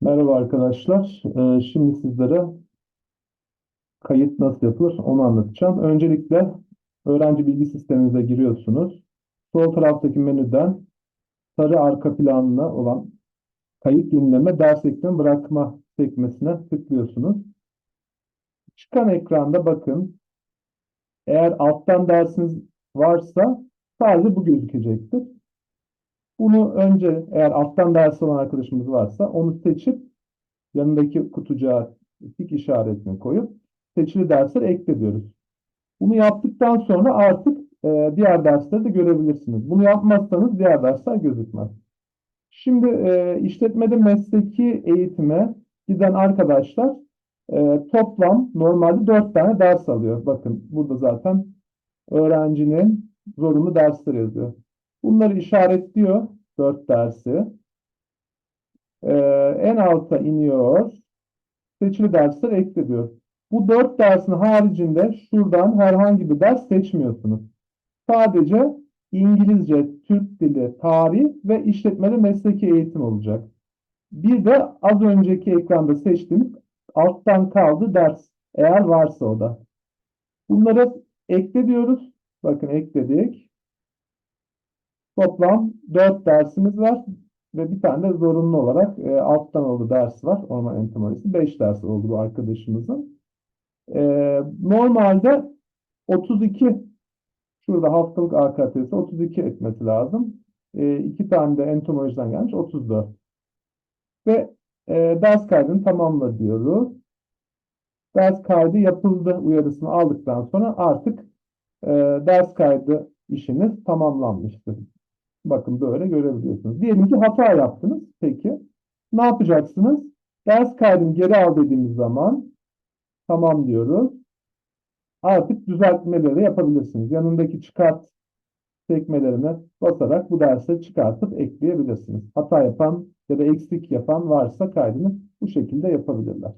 Merhaba arkadaşlar. Ee, şimdi sizlere kayıt nasıl yapılır onu anlatacağım. Öncelikle öğrenci bilgi sisteminize giriyorsunuz. Sol taraftaki menüden sarı arka planlı olan kayıt yenileme ders ekleme bırakma sekmesine tıklıyorsunuz. Çıkan ekranda bakın eğer alttan dersiniz varsa sadece bu gözükecektir. Bunu önce eğer alttan ders olan arkadaşımız varsa onu seçip yanındaki kutucuğa tik işaretini koyup seçili dersleri ekle. Bunu yaptıktan sonra artık e, diğer dersleri de görebilirsiniz. Bunu yapmazsanız diğer dersler gözükmez. Şimdi e, işletmede mesleki eğitime giden arkadaşlar e, toplam normalde 4 tane ders alıyor. Bakın burada zaten öğrencinin zorunlu dersleri yazıyor. Bunları işaretliyor. Dört dersi. Ee, en alta iniyor. Seçili dersler ekle diyor. Bu dört dersin haricinde şuradan herhangi bir ders seçmiyorsunuz. Sadece İngilizce, Türk dili, tarih ve işletmeli mesleki eğitim olacak. Bir de az önceki ekranda seçtiğimiz alttan kaldı ders. Eğer varsa o da. Bunları ekle diyoruz. Bakın ekledik. Toplam 4 dersimiz var ve bir tane de zorunlu olarak e, alttan oldu ders var. Orman entomolojisi. 5 ders oldu bu arkadaşımızın. E, normalde 32 şurada haftalık AKT'si 32 etmesi lazım. E, iki tane de entomolojiden gelmiş 34. Ve e, ders kaydını tamamla diyoruz. Ders kaydı yapıldı uyarısını aldıktan sonra artık e, ders kaydı işiniz tamamlanmıştır. Bakın böyle görebiliyorsunuz. Diyelim ki hata yaptınız. Peki. Ne yapacaksınız? Ders kaydını geri al dediğimiz zaman tamam diyoruz. Artık düzeltmeleri yapabilirsiniz. Yanındaki çıkart sekmelerine basarak bu dersi çıkartıp ekleyebilirsiniz. Hata yapan ya da eksik yapan varsa kaydını bu şekilde yapabilirler.